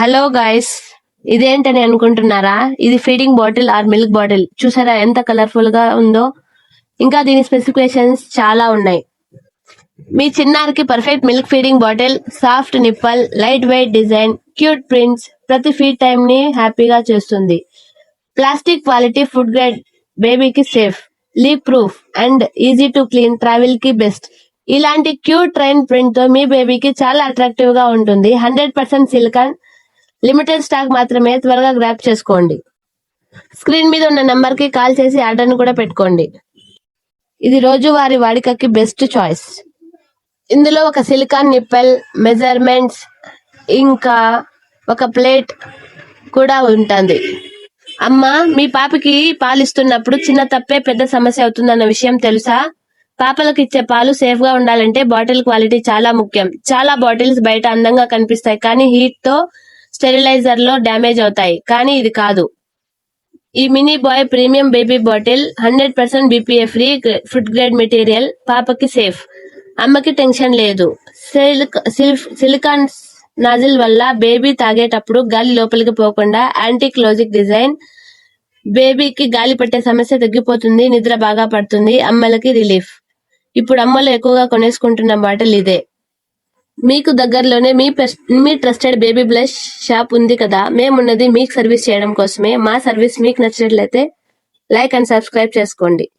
Hello guys ఇదేంటని అనుకుంటున్నారా? ఇది feeding bottle or milk bottle చూసారా ఎంత కలర్ఫుల్గా ఉందో? ఇంకా దీని స్పెసిఫికేషన్స్ చాలా ఉన్నాయి. మీ చిన్నారికి perfect milk feeding bottle soft nipple light weight design cute prints ప్రతి ఫీడ్ టైం ని హ్యాపీగా చేస్తుంది. ప్లాస్టిక్ క్వాలిటీ ఫుడ్ గ్రేడ్ బేబీకి safe leak proof and easy to clean ట్రావెల్కి best ఇలాంటి క్యూట్ ట్రైన్ ప్రింట్తో మీ బేబీకి చాలా అట్రాక్టివ్గా ఉంటుంది. Hundred percent silicone limited stock మాత్రమే త్వరగా గ్రాప్ చేసుకోండి. స్క్రీన్ మీద ఉన్న నంబర్కి కాల్ చేసి ఆర్డర్ కూడా పెట్టుకోండి. ఇది రోజువారి వాడికకి బెస్ట్ చాయిస్. ఇందులో ఒక సిలికాన్ నిప్పెల్ మెజర్మెంట్స్ ఇంకా ఒక ప్లేట్ కూడా ఉంటుంది. అమ్మా మీ పాపకి పాలు ఇస్తున్నప్పుడు చిన్న తప్పే పెద్ద సమస్య అవుతుందన్న విషయం తెలుసా? పాపలకు ఇచ్చే పాలు సేఫ్గా ఉండాలంటే బాటిల్ క్వాలిటీ చాలా ముఖ్యం. చాలా బాటిల్స్ బయట అందంగా కనిపిస్తాయి కానీ హీట్తో స్టెరిలైజర్లో డ్యామేజ్ అవుతాయి. కానీ ఇది కాదు. ఈ mini boy premium baby bottle hundred percent BPA free food grade material పాపకి సేఫ్. అమ్మకి టెన్షన్ లేదు. సిలికాన్ నాజిల్ వల్ల బేబీ తాగేటప్పుడు గాలి లోపలికి పోకుండా యాంటీ క్లోజిక్ డిజైన్ బేబీకి గాలి పట్టే సమస్య తగ్గిపోతుంది నిద్ర బాగా పడుతుంది అమ్మలకి రిలీఫ్. ఇప్పుడు అమ్మలు ఎక్కువగా కొనేసుకుంటున్న బాటిల్ ఇదే. మీకు దగ్గరలోనే మీ మీ ట్రస్టెడ్ బేబీ బ్లష్ షాప్ ఉంది కదా. మేమున్నది మీకు సర్వీస్ చేయడం కోసమే. మా సర్వీస్ మీకు నచ్చినట్లయితే లైక్ అండ్ సబ్స్క్రైబ్ చేసుకోండి.